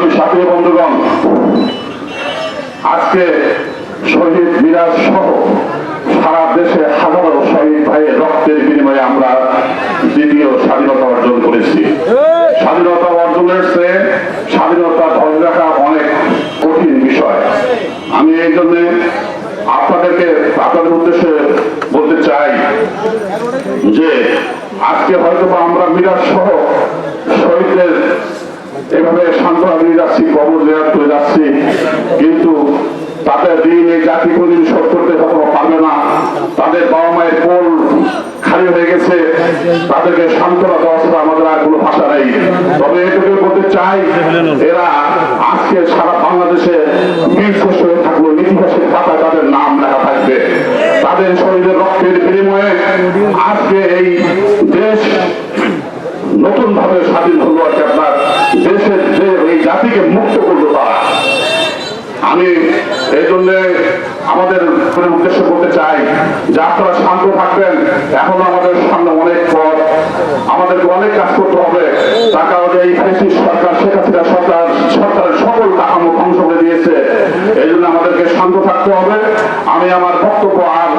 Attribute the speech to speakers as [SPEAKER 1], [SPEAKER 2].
[SPEAKER 1] সংগ্রামী সাথী বন্ধুগণ, আজকে শহীদ মিরাজ সহ সারা দেশে হাজারো শহীদ ভাইয়ের রক্তের বিনিময়ে আমরা দ্বিতীয় স্বাধীনতা অর্জন করেছি। স্বাধীনতা অর্জনের চেয়ে স্বাধীনতা ধরে রাখা অনেক কঠিন বিষয়। আমি এই জন্য আপনাদেরকে, আপনাদের উদ্দেশ্যে বলতে চাই যে আজকে হয়তো আমরা মিরাজ সহ এভাবে দিয়ে যাচ্ছি, কবর জেরাত করে যাচ্ছি, কিন্তু তাদের দিন এই জাতি কোনদিন শোধ করতে কখনো পারবে না। তাদের বাবা মায়ের কোল খালি হয়ে গেছে, তাদেরকে সান্ত্বনা দেওয়া ছাড়া আমাদের আর কোনো ভাষা নেই। তবে এটুকু বলতে চাই, এরা আজকে সারা বাংলাদেশে বীর শ্রেষ্ঠ হয়ে থাকল ইতিহাসের পাতায় তাদের নাম লেখা থাকবে। তাদের শরীরের রক্তের বিনিময়ে আজকে এই দেশ নতুন ভাবে স্বাধীন দেশের যে এই জাতিকে মুক্ত করল তারা, আমি এই জন্য আমাদের উদ্দেশ্য করতে চাই যে আপনারা শান্ত থাকবেন। এখনও আমাদের সামনে অনেক পথ, আমাদেরকে অনেক কাজ করতে হবে। টাকা এই ফ্যাসিস্ট সরকার, শেখ হাসিনা সরকার, সরকারের সকল কাঠামো ধ্বংস করে দিয়েছে। এই জন্য আমাদেরকে শান্ত থাকতে হবে। আমি আমার বক্তব্য আর